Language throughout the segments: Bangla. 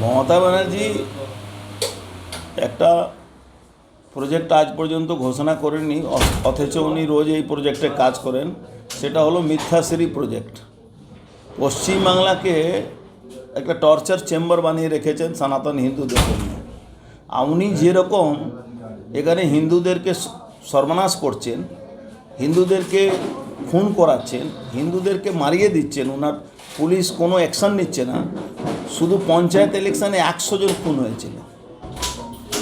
মমতা ব্যানার্জি একটা প্রজেক্ট আজ পর্যন্ত ঘোষণা করেননি, অথচ উনি রোজ এই প্রজেক্টে কাজ করেন। সেটা হলো মিথ্যাশ্রী প্রজেক্ট পশ্চিমবাংলাকে একটা টর্চার চেম্বার বানিয়ে রেখেছেন সনাতন হিন্দুদের জন্য। উনি যেরকম এখানে হিন্দুদেরকে সর্বনাশ করছেন, হিন্দুদেরকে খুন করাচ্ছেন, হিন্দুদেরকে মারিয়ে দিচ্ছেন ওনার পুলিশ কোনো অ্যাকশন নিচ্ছে না শুধু পঞ্চায়েত ইলেকশনে একশো জন খুন হয়েছিল।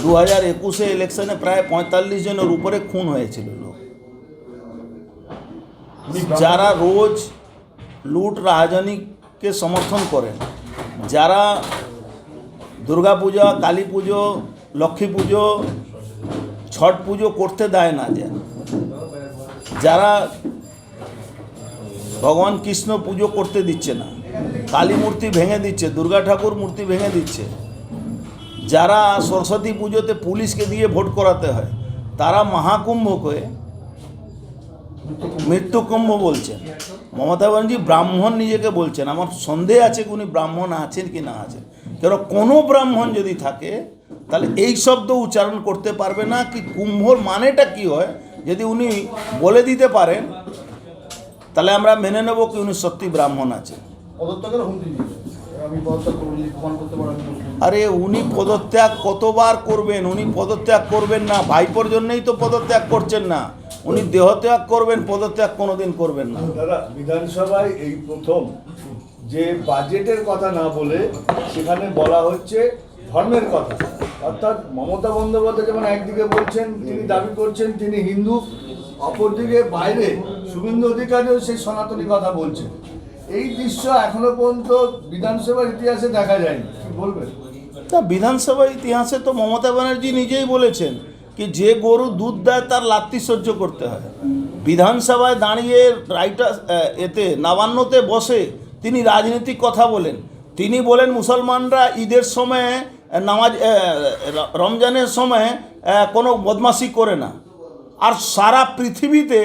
দু হাজার একুশে ইলেকশনে প্রায় পঁয়তাল্লিশ জনের উপরে খুন হয়েছিল লোক। যারা রোজ লুট রাজনীকে সমর্থন করেন, যারা দুর্গাপূজা কালী পুজো, লক্ষ্মী পুজো, ছট পুজো করতে দেয় না যে যারা ভগবান কৃষ্ণ পুজো করতে দিচ্ছে না। কালী মূর্তি ভেঙে দিচ্ছে, দুর্গা ঠাকুর মূর্তি ভেঙে দিচ্ছে। যারা সরস্বতী পুজোতে পুলিশকে দিয়ে ভোট করাতে হয়, তারা মহাকুম্ভকে মৃত্যুকুম্ভ বলছেন। মমতা ব্যানার্জি ব্রাহ্মণ নিজেকে বলছেন। আমার সন্দেহ আছে উনি ব্রাহ্মণ আছেন কি না আছেন। কেন কোনো ব্রাহ্মণ যদি থাকে, তাহলে এই শব্দ উচ্চারণ করতে পারবে না কি কুম্ভর মানেটা কি হয়? যদি উনি বলে দিতে পারেন, তাহলে আমরা মেনে নেব কি উনি সত্যি ব্রাহ্মণ আছেন। পদত্যাগের হুমকি আরে উনি পদত্যাগ কতবার করবেন? উনি পদত্যাগ করবেন না। ভাইপোর জন্যই তো পদত্যাগ করছেন না। উনি দেহত্যাগ করবেন পদত্যাগ কোনোদিন করবেন না। দাদা বিধানসভায় এই প্রথম যে বাজেটের কথা না বলে সেখানে বলা হচ্ছে ধর্মের কথা। অর্থাৎ মমতা বন্দ্যোপাধ্যায় যেমন একদিকে বলছেন তিনি দাবি করছেন তিনি হিন্দু অপরদিকে বাইরে। শুভেন্দু অধিকারীও সেই সনাতনী কথা বলছেন। এই দৃশ্য এখনও পর্যন্ত বিধানসভার ইতিহাসে দেখা যায়নি। বলবেন? তা বিধানসভার ইতিহাসে তো মমতা ব্যানার্জি নিজেই বলেছেন কি যে গরু দুধ দেয় তার লাত্তি সহ্য করতে হয়। বিধানসভায় দাঁড়িয়ে রাইটার এতে, নবান্নতে বসে তিনি রাজনৈতিক কথা বলেন। তিনি বলেন মুসলমানরা ঈদের সময়ে নামাজ রমজানের সময় কোনো বদমাশি করে না। আর সারা পৃথিবীতে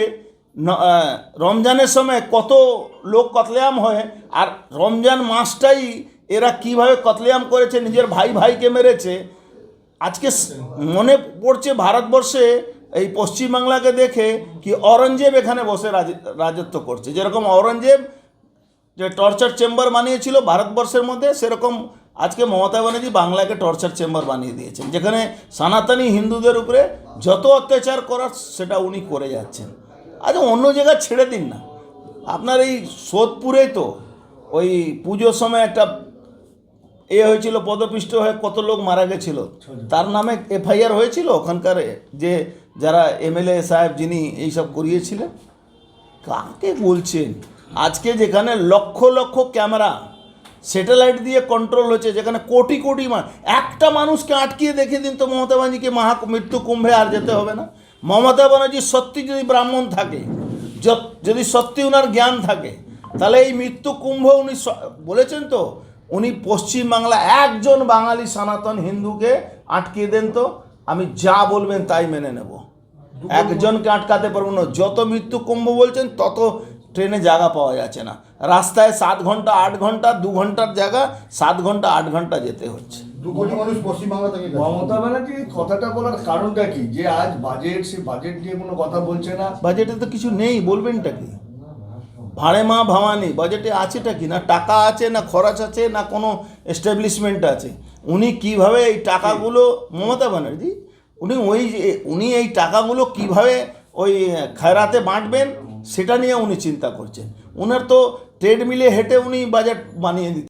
রমজানের সময় কত লোক কতলেয়াম হয়, আর রমজান মাসটাই এরা কীভাবে কতলেয়াম করেছে, নিজের ভাই ভাইকে মেরেছে, আজকে মনে পড়ছে ভারতবর্ষে এই পশ্চিমবাংলাকে দেখে কি অরঙ্গজেব এখানে বসে রাজ- রাজত্ব করছে। যেরকম অরঙ্গজেব যে টর্চার চেম্বার বানিয়েছিল ভারতবর্ষের মধ্যে, সেরকম আজকে মমতা ব্যানার্জি বাংলাকে টর্চার চেম্বার বানিয়ে দিয়েছেন। যেখানে সনাতনী হিন্দুদের উপরে যত অত্যাচার করার, সেটা উনি করে যাচ্ছেন। আচ্ছা অন্য জায়গায় ছেড়ে দিন না। আপনার এই সোদপুরেই তো ওই পুজোর সময় একটা এ হয়েছিল পদপিষ্ট হয়ে কত লোক মারা গেছিল। তার নামে এফআইআর হয়েছিল ওখানকার যে যারা এমএলএ সাহেব যিনি এইসব করিয়েছিলেন? কাকে বলছেন? আজকে যেখানে লক্ষ লক্ষ ক্যামেরা স্যাটেলাইট দিয়ে কন্ট্রোল হচ্ছে যেখানে কোটি কোটি একটা মানুষকে আটকিয়ে দেখে দিন তো মমতা ব্যানার্জিকে মহা মৃত্যু কুম্ভে আর যেতে হবে না। মমতা ব্যানার্জি সত্যি যদি ব্রাহ্মণ থাকে যদি সত্যি ওনার জ্ঞান থাকে, তাহলে এই মৃত্যু কুম্ভ উনি বলেছেন তো, উনি পশ্চিমবাংলা একজন বাঙালি সনাতন হিন্দুকে আটকিয়ে দেন তো, আমি যা বলবেন তাই মেনে নেব। একজনকে আটকাতে পারব না, যত মৃত্যু কুম্ভ বলছেন, তত ট্রেনে জায়গা পাওয়া যাচ্ছে না। রাস্তায় সাত ঘণ্টা, আট ঘণ্টা, দু ঘণ্টার জায়গা, সাত ঘণ্টা, আট ঘণ্টা যেতে হচ্ছে। দু কোটি মানুষ পশ্চিমবাংলা থেকে। মমতা ব্যানার্জি কথাটা বলার কারণটা কি? যে আজ বাজেট সে বাজেট নিয়ে কোনো কথা বলছে না? বাজেটে তো কিছু নেই বলবেনটা কি? ভাড়ে মা ভাবানি বাজেটে আছেটা কি? না টাকা আছে না খরচ আছে না কোনো এস্টাবলিশমেন্ট আছে? উনি কীভাবে এই টাকাগুলো মমতা ব্যানার্জি উনি ওই যে- উনি এই টাকাগুলো কীভাবে ওই খায়রাতে বাঁটবেন সেটা নিয়ে উনি চিন্তা করছেন। ওনার তো ট্রেডমিলে হেঁটে উনি বাজেট বানিয়ে দিতে